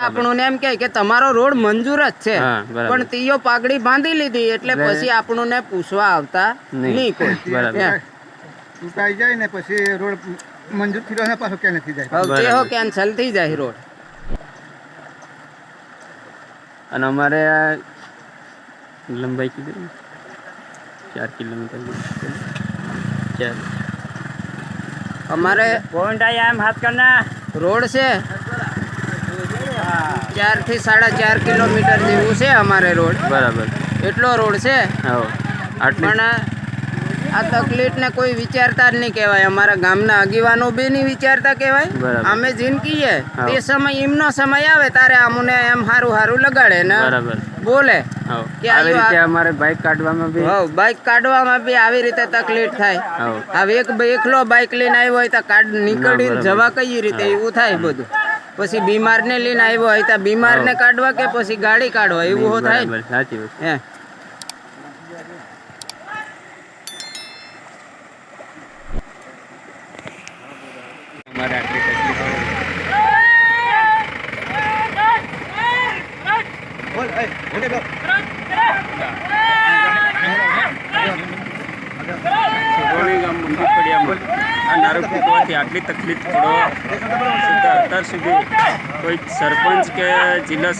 આપણું એમ કે તમારો રોડ મંજૂર જ છે. પણ તીયો પાઘડી બાંધી લીધી એટલે પછી આપણું પૂછવા આવતા નહીં. કોઈ. બરાબર. જાય ને પછી રોડ મંજૂર થયો ને પાછો ક્યાં નથી જાય? તેહો કેન્સલ થઈ જાય રોડ. અને અમારે આ લંબાઈ કીધી? ચાર કિલોમીટર ચાર અમારે રોડ છે. ચારથી સાડા ચાર કિલોમીટર જેવું છે અમારે રોડ. બરાબર. એટલો રોડ છે. પણ આ તકલીફ ને કોઈ વિચારતા જ નહીં કહેવાય. અમારા ગામના આગેવાનો બી નહીં વિચારતા કહેવાય. અમે જિંદગીએ. તે સમય એમનો સમય આવે તારે અમને એમ હારું સારું લગાડે ને બોલે કે આવી રીતે અમારે બાઇક કાઢવામાં બી હવ બાઇક કાઢવામાં બી આવી રીતે તકલીફ થાય. હવે એક એકલો બાઇક લઈને આવ્યો હોય તો કાઢ નીકળી જવા કઈ રીતે એવું થાય બધું? પછી બીમાર ને લઈને આવ્યો હોય તો બીમાર ને કાઢવા કે પછી ગાડી કાઢવા એવું હો થાય. સાચી વાત. હે. અમારે આટલી તકલીફ સોગોણી ગામ મંદિર ફળિયામાં આ નારું આટલી તકલીફ પડો. અત્યાર સુધી કોઈ સરપંચ કે જિલ્લા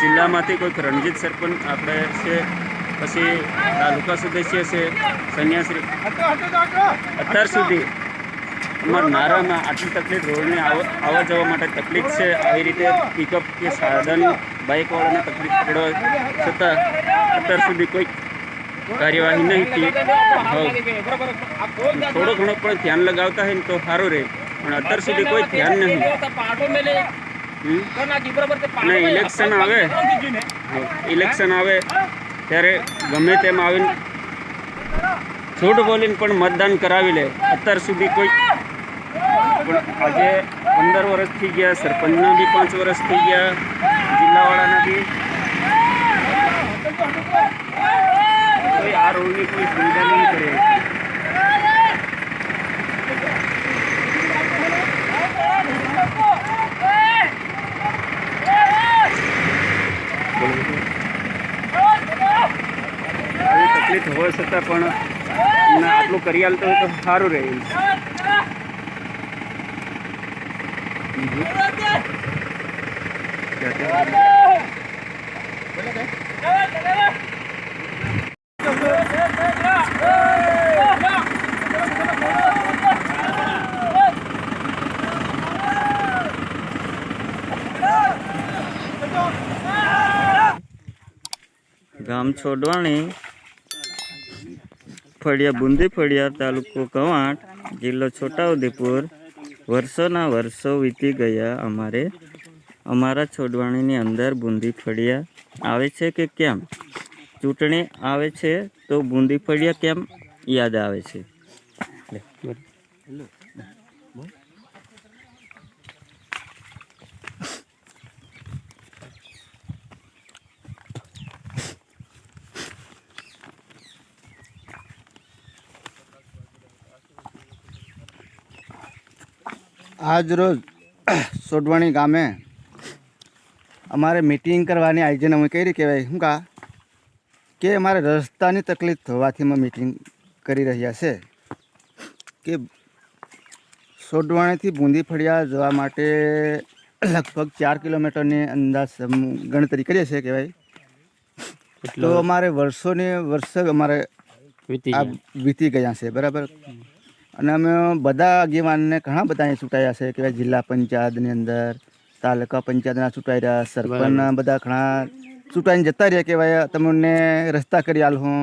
જિલ્લામાંથી કોઈક રણજીત સરપંચ આપણે છે, પછી તાલુકા સદસ્ય છે, સન્યાસી. અત્યાર સુધી અમારા નારામાં આટલી તકલીફ, રોડને આવ- આવવા જવા માટે તકલીફ છે. આવી રીતે પિકઅપ કે સાધન બાઇકવાળાને તકલીફ પડવા છતાં અત્યાર સુધી કોઈ કાર્યવાહી નહીં થઈ થોડો ઘણો પણ ધ્યાન લગાવતા હોય ને તો સારું રહે. પણ અત્યાર સુધી કોઈ ધ્યાન નહીં? અને ઇલેક્શન આવે. ઇલેક્શન આવે. ત્યારે ગમે તેમ આવીને છૂટ બોલીને પણ મતદાન કરાવી લે. અત્યાર સુધી કોઈ પણ આજે પંદર વર્ષ થઈ ગયા સરપંચના બી પાંચ વર્ષ થઈ ગયા જિલ્લાવાળાના બી. કોઈ આ રોડની કોઈ સુવિધા નહીં કરે તકલીફ હોવા છતાં પણ એમને આટલું કરી આલતો તો સારું રહે એમ. ગામ છોડવાણી, ફળિયા બુંદી ફળિયા, તાલુકો કવાંટ, જિલ્લો છોટાઉદેપુર. વર્ષોના વર્ષો વીતી ગયા અમારે. અમારા છોડવાણીની અંદર બુંદી ફળિયા આવે છે કે કેમ? ચૂંટણી આવે છે તો બુંદી ફળિયા કેમ યાદ આવે છે? લે, સોઢવાણી સોડવાણી ગામે અમારે મિટિંગ કરવાની આયોજન અમે કરી કહેવાય. શું કા? કે અમારે રસ્તાની તકલીફ થવાથી અમે મીટિંગ કરી રહ્યા છે. કે સોડવાણીથી બુંદી ફળિયા જવા માટે લગભગ ચાર કિલોમીટરની અંદાજ ગણતરી કરીએ છીએ કહેવાય. તો એટલો અમારે વર્ષોને વર્ષ અમારે વીતી ગયા. છે. બરાબર? અને અમે બધા આગેવાનને ઘણા બધા અહીં ચૂંટાયા છે. કે જિલ્લા પંચાયતની અંદર તાલુકા પંચાયતના ચૂંટાઈ રહ્યા સરપંચના બધા ઘણા ચૂંટાઈને જતા રહ્યા કહેવાય તમને રસ્તા કરી આલ હું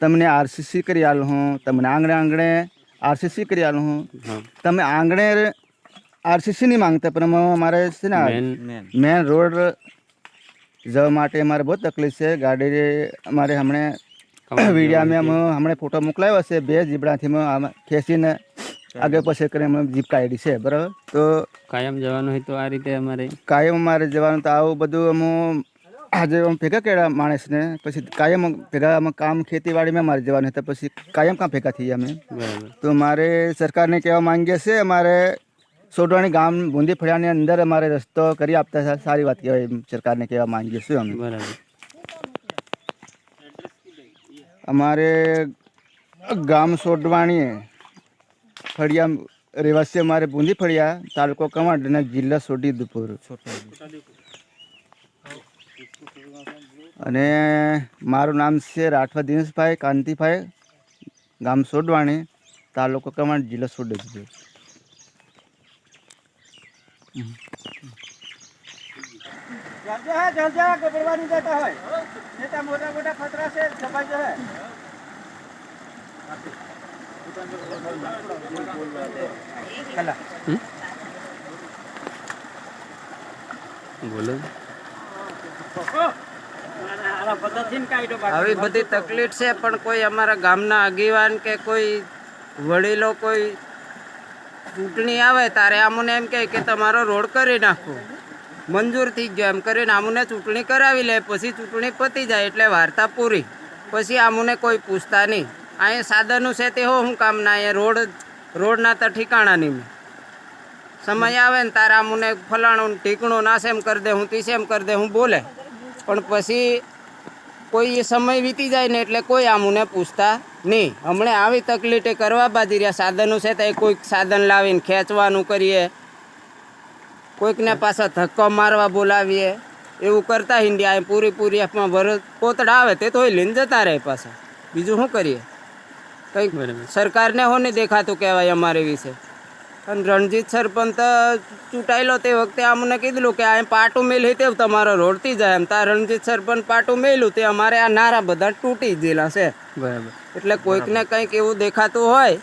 તમને આરસીસી કરી આલ હું તમને આંગણે આંગણે આરસીસી કરી આલ હું. તમે આંગણે આરસીસી નહીં માંગતા પણ અમે અમારે છે ને મેન. મેન રોડ જવા માટે અમારે બહુ તકલીફ છે. ગાડી અમારે હમણે વિડીયા મેં અમે હમણાં ફોટો મોકલાવ્યો છે બે જીબડાથી અમે ખેંચીને આગળ પછી કરીને અમે જીપ કાઢી છે બરાબર? તો કાયમ જવાનું હોય તો આ રીતે અમારે. કાયમ અમારે જવાનું તો આવું બધું અમે આજે અમે ભેગા કર્યા માણસને પછી કાયમ ભેગા અમે કામ ખેતીવાડીમાં મારે જવાનું હતા પછી કાયમ કામ ભેગા થઈએ અમે. તો મારે સરકારને કહેવા માંગીએ છીએ અમારે સોટવાણી ગામ બુંદી ફળિયાની અંદર અમારે રસ્તો કરી આપતા સારી વાત કહેવાય સરકારને કહેવા માંગીએ છીએ અમે. બરાબર. અમારે ગામ સોડવાણીએ ફળિયા રહેવાસી અમારે બુંદી ફળિયા, તાલુકો કવાંટ અને જિલ્લા છોટીઉદેપુર અને મારું નામ છે રાઠવા દિનેશભાઈ કાંતિભાઈ, ગામ સોડવાણી તાલુકો કવાંટ જિલ્લા આવી બધી તકલીફ છે, પણ કોઈ અમારા ગામના આગેવાન કે કોઈ વડીલો કોઈ ચૂંટણી આવે, તારે આમને એમ કહે કે તમારો રોડ કરી નાખો. મંજૂર થઈ ગયો. એમ કરીને આમુને ચૂંટણી કરાવી લે, પછી ચૂંટણી પતી જાય એટલે વાર્તા પૂરી. પછી આમને કોઈ પૂછતા નહીં. અહીંયા સાધનો છે તે હો હું કામના અહીંયા રોડ, રોડના તો ઠીકાણા નહીં. સમય આવે ને તારા આમુને ફલાણું ને ઢીકણું ના સેમ કરી દે, હું તીસેમ કરી દે, હું બોલે. પણ પછી કોઈ સમય વીતી જાય ને એટલે કોઈ આમુને પૂછતા નહીં. હમણાં આવી તકલીફે કરવા બાજી રહ્યા. સાધનો છે તો કોઈક સાધન લાવીને ખેંચવાનું કરીએ. કોઈકને પાછા ધક્કો મારવા બોલાવીએ એવું કરતા હિન્દી પૂરી પૂરી આપમાં વરસ પોતડા આવે તે તો એ લઈને જતા રહે પાછા. બીજું શું કરીએ? કંઈક સરકારને હો નહીં દેખાતું કહેવાય અમારે વિશે. અને રણજીત સરપંચ ચૂંટાયેલો તે વખતે અમને કીધેલું કે આ પાટું મેલ તે તમારો રોડતી જાય એમ. તાર રણજીત સરપંચ પાટું મેલું તે અમારે આ નારા બધા તૂટી ગયેલા છે. બરાબર. એટલે કોઈકને કંઈક એવું દેખાતું હોય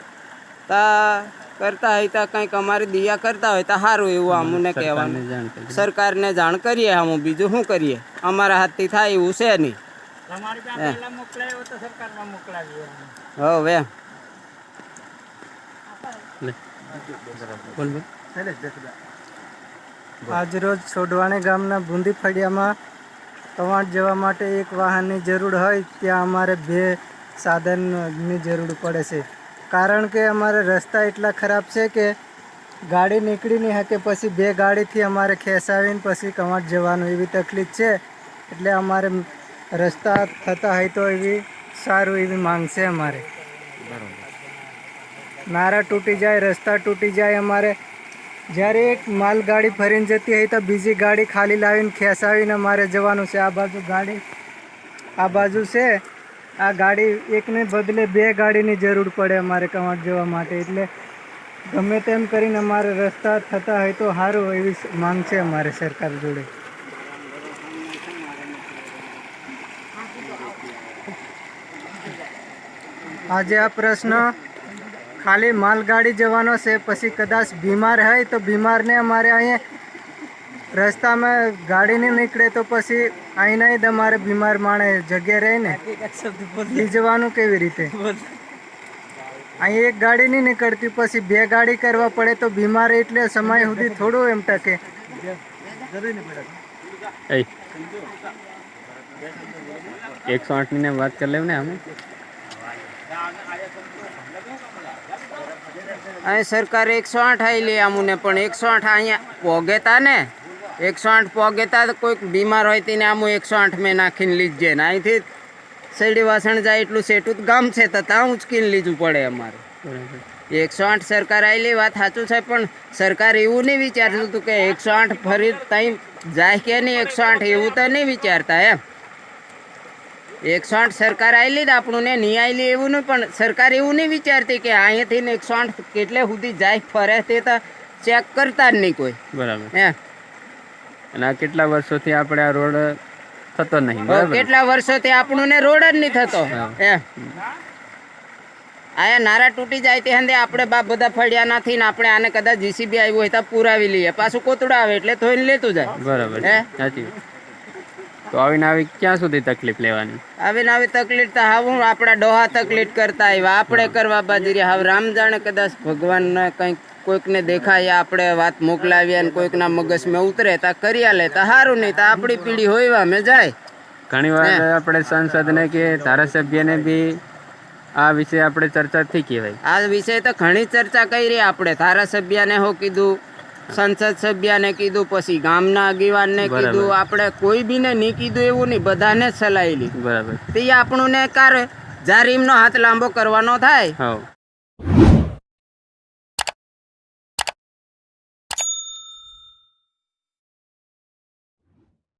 તા કરતા હોય તો કંઈક અમારી દિયા કરતા હોય તો સારું એવું અમને કહેવાનું. જાણ સરકારને જાણ કરીએ આમ. બીજું શું કરીએ? અમારા હાથથી થાય એવું છે નહીં. હવે આજરોજ છોડવાણી ગામના બુંદી ફળિયામાં કવાંટ જવા માટે એક વાહનની જરૂર હોય ત્યાં અમારે બે સાધનની જરૂર પડે છે. કારણ કે અમારે રસ્તા એટલા ખરાબ છે કે ગાડી નીકળી નહીં શકે પછી બે ગાડીથી અમારે ખેંચાવીને પછી કમાટ જવાનું એવી તકલીફ છે. એટલે અમારે રસ્તા થતા હોય તો એવી સારું એવી માંગ છે અમારે. નારા તૂટી જાય, રસ્તા તૂટી જાય અમારે. જ્યારે એક માલગાડી ફરીને જતી હોય તો બીજી ગાડી ખાલી લાવીને ખેંચાવીને અમારે જવાનું છે. આ બાજુ ગાડી, આ બાજુ છે. આ ગાડી એકને બદલે બે ગાડીની જરૂર પડે અમારે કમાટ જવા માટે. એટલે ગમે તેમ કરીને અમારે રસ્તા થતા હોય તો સારું એવી માંગ છે અમારે સરકાર જોડે. આજે આ પ્રશ્ન, ખાલી માલગાડી જવાનો છે, પછી કદાચ બીમાર હોય તો બીમારને અમારે અહીંયા રસ્તામાં ગાડી નહીં નીકળે તો પછી અહીં નહીં તમારે બીમાર માણે જગ્યા રહે ને. લઈ જવાનું કેવી રીતે? અહીં એક ગાડી નહીં નીકળતી પછી બે ગાડી કરવા પડે તો બીમાર એટલે સમય સુધી થોડું એમ ટકે. એકસો આઠની વાત કરી લેવું ને અમે. અહીં સરકારે એકસો આઠ આવી લે અમુને પણ એકસો આઠ અહીંયા પોગેતા ને? એકસો આઠ પોગેતા કોઈક બીમાર હોય તેને આમ એકસો આઠ મેં નાખીને લીધજે. ને અહીંથી શેરડી વાસણ જાય એટલું સેટું ગામ છે તો ત્યાં ઉચકીને લીધું પડે અમારે. એકસો આઠ સરકાર આવેલી વાત સાચું છે પણ સરકાર એવું નહીં વિચારતું હતું કે એકસો આઠ ફરી ત્યાં જાય કે નહીં એકસો આઠ એવું તો નહીં વિચારતા એમ. એકસો આઠ સરકાર આવેલી જ આપણું ને નહીં આવેલી એવું નહીં પણ સરકાર એવું નહીં વિચારતી કે અહીંયાથી ને એકસો આઠ કેટલે સુધી જાય ફરે તે તો ચેક કરતા જ નહીં કોઈ. બરાબર. એમ. અને આ કેટલા વર્ષોથી આપણે આ રોડ થતો નહીં કેટલા વર્ષોથી આપણું ને રોડ જ નહીં થતો? હા. આયા નારા તૂટી જાય તે હંદે આપણે બા બધા ફળિયા નથી ને આપણે આને કદાચ જીસીબી આવ્યું હોય તો પુરાવી લઈએ. પાછું કોતડું આવે એટલે થોઈને લેતું જાય. બરાબર. હે? સાચી તો આવીને આવી ક્યાં સુધી તકલીફ લેવાની? આવીને આવી તકલીફ તો હાવું આપણા ડોહા તકલીફ કરતા આવ્યા. આપણે કરવા બાજરી હવે રામ જાણે કદાચ ભગવાનને કંઈક કોઈકને દેખાય આપણે વાત મોકલાવીએ અને કોઈકના મગજમાં ઉતરે તા કર્યા લે તા સારું નહીં તો આપણી પીઢી હોય અમે જાય. ઘણી વાર. આપણે સંસદને કે ધારાસભ્યને બી આ વિશે આપણે ચર્ચા થઈ કહેવાય આ વિષય તો ઘણી ચર્ચા કરી આપણે ધારાસભ્યને હો કીધું સંસદ સભ્યને કીધું પછી ગામના આગેવાનને. કીધું આપણે કોઈ બીને નહીં કીધું એવું નહીં બધાને સલાહેલી બરાબર. તે ને કારે જ્યારે એમનો હાથ લાંબો કરવાનો થાય.